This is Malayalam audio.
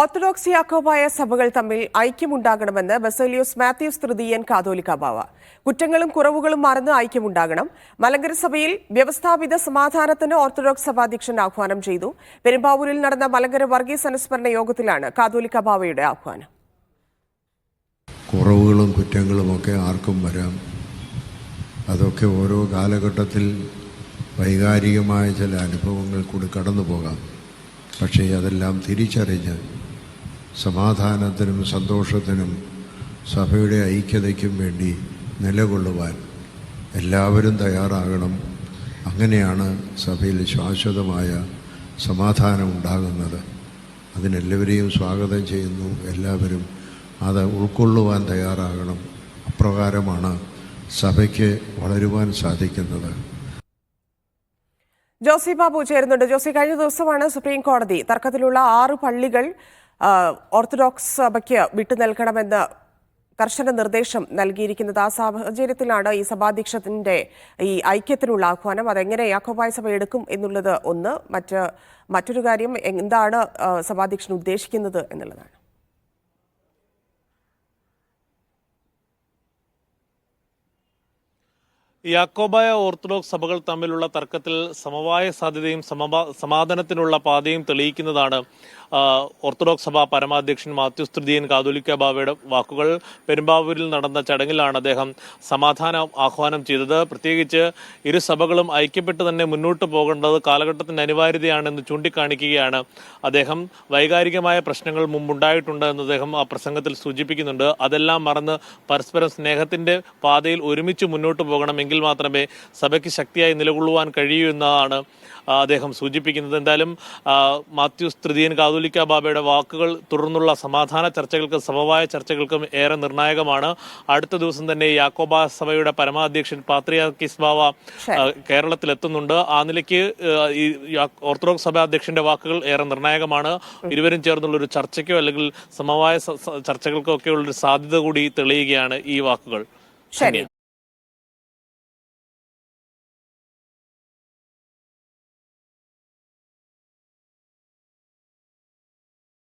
ഓർത്തഡോക്സ് യാക്കോബായ സഭകൾ തമ്മിൽ ഐക്യമുണ്ടാകണമെന്ന് ബസേലിയോസ് മാത്യൂസ് തൃതീയൻ കാതോലിക്ക ബാവ. കുറ്റങ്ങളും കുറവുകളും മറന്ന് ഐക്യമുണ്ടാകണം. മലങ്കര സഭയിൽ വ്യവസ്ഥാപിത സമാധാനത്തിന് ഓർത്തഡോക്സ് സഭാധ്യക്ഷൻ ആഹ്വാനം ചെയ്തു. പെരുമ്പാവൂരിൽ നടന്ന മലങ്കര വർഗീസ് അനുസ്മരണ യോഗത്തിലാണ് കാതോലിക്ക ബാവയുടെ ആഹ്വാനം. കുറവുകളും കുറ്റങ്ങളും ഒക്കെ ആർക്കും വരാം. അതൊക്കെ ഓരോ കാലഘട്ടത്തിൽ വൈകാരികമായ ചില അനുഭവങ്ങൾ കൂടി കടന്നു പോകാം പക്ഷേ അതെല്ലാം തിരിച്ചറിഞ്ഞ് സമാധാനത്തിനും സന്തോഷത്തിനും സഭയുടെ ഐക്യതയ്ക്കും വേണ്ടി നിലകൊള്ളുവാൻ എല്ലാവരും തയ്യാറാകണം. അങ്ങനെയാണ് സഭയിൽ ശാശ്വതമായ സമാധാനം ഉണ്ടാകുന്നത് അതിനെല്ലാവരെയും സ്വാഗതം ചെയ്യുന്നു. എല്ലാവരും അത് ഉൾക്കൊള്ളുവാൻ തയ്യാറാകണം. അപ്രകാരമാണ് സഭയ്ക്ക് വളരുവാൻ സാധിക്കുന്നത്. ജോസി ബാബു ചേരുന്നുണ്ട്. ജോസി കഴിഞ്ഞ ദിവസമാണ് സുപ്രീം കോടതി തർക്കത്തിലുള്ള ആറ് പള്ളികൾ ഓർത്തഡോക്സ് സഭയ്ക്ക് വിട്ടു നൽകണമെന്ന് കർശന നിർദ്ദേശം നൽകിയിരിക്കുന്നത് ആ സാഹചര്യത്തിലാണ് ഈ സഭാധ്യക്ഷത്തിന്റെ ഈ ഐക്യത്തിനുള്ള ആഹ്വാനം. അതെങ്ങനെ യാക്കോബായ സഭ എടുക്കും എന്നുള്ളത് ഒന്ന്. മറ്റ് മറ്റൊരു കാര്യം എന്താണ് സഭാധ്യക്ഷൻ ഉദ്ദേശിക്കുന്നത് എന്നുള്ളതാണ്. യാക്കോബായ ഓർത്തഡോക്സ് സഭകൾ തമ്മിലുള്ള തർക്കത്തിൽ സമവായ സാധ്യതയും സമാധാനത്തിനുള്ള പാതയും തെളിയിക്കുന്നതാണ് ഓർത്തഡോക്സ് സഭ പരമാധ്യക്ഷൻ മാത്യു തൃതീയൻ കാതോലിക്ക ബാവയുടെ വാക്കുകൾ പെരുമ്പാവൂരിൽ നടന്ന ചടങ്ങിലാണ് അദ്ദേഹം സമാധാനം ആഹ്വാനം ചെയ്തത്. പ്രത്യേകിച്ച് ഇരു സഭകളും ഐക്യപ്പെട്ട് തന്നെ മുന്നോട്ട് പോകേണ്ടത് കാലഘട്ടത്തിന്റെ അനിവാര്യതയാണെന്ന് ചൂണ്ടിക്കാണിക്കുകയാണ് അദ്ദേഹം. വൈകാരികമായ പ്രശ്നങ്ങൾ മുമ്പുണ്ടായിട്ടുണ്ട് എന്ന് അദ്ദേഹം ആ പ്രസംഗത്തിൽ സൂചിപ്പിക്കുന്നുണ്ട്. അതെല്ലാം മറന്ന് പരസ്പരം സ്നേഹത്തിന്റെ പാതയിൽ ഒരുമിച്ച് മുന്നോട്ട് പോകണമെങ്കിൽ മാത്രമേ സഭയ്ക്ക് ശക്തിയായി നിലകൊള്ളുവാൻ കഴിയൂ എന്നതാണ് അദ്ദേഹം സൂചിപ്പിക്കുന്നത് എന്തായാലും മാത്യൂസ് തൃതീയൻ കാതോലിക്ക ബാബയുടെ വാക്കുകൾ തുടർന്നുള്ള സമാധാന ചർച്ചകൾക്കും സമവായ ചർച്ചകൾക്കും ഏറെ നിർണായകമാണ്. അടുത്ത ദിവസം തന്നെ യാക്കോബ സഭയുടെ പരമാധ്യക്ഷൻ പാത്രിയാക്കിസ് ബാവ കേരളത്തിൽ എത്തുന്നുണ്ട് കേരളത്തിലെത്തുന്നുണ്ട്. ആ നിലയ്ക്ക് ഈ ഓർത്തഡോക്സ് സഭാ അധ്യക്ഷന്റെ വാക്കുകൾ ഏറെ നിർണായകമാണ്. ഇരുവരും ചേർന്നുള്ള ഒരു ചർച്ചയ്ക്കോ അല്ലെങ്കിൽ സമവായ ചർച്ചകൾക്കോ ഒക്കെയുള്ള ഒരു സാധ്യത കൂടി തെളിയുകയാണ് ഈ വാക്കുകൾ. ശരി.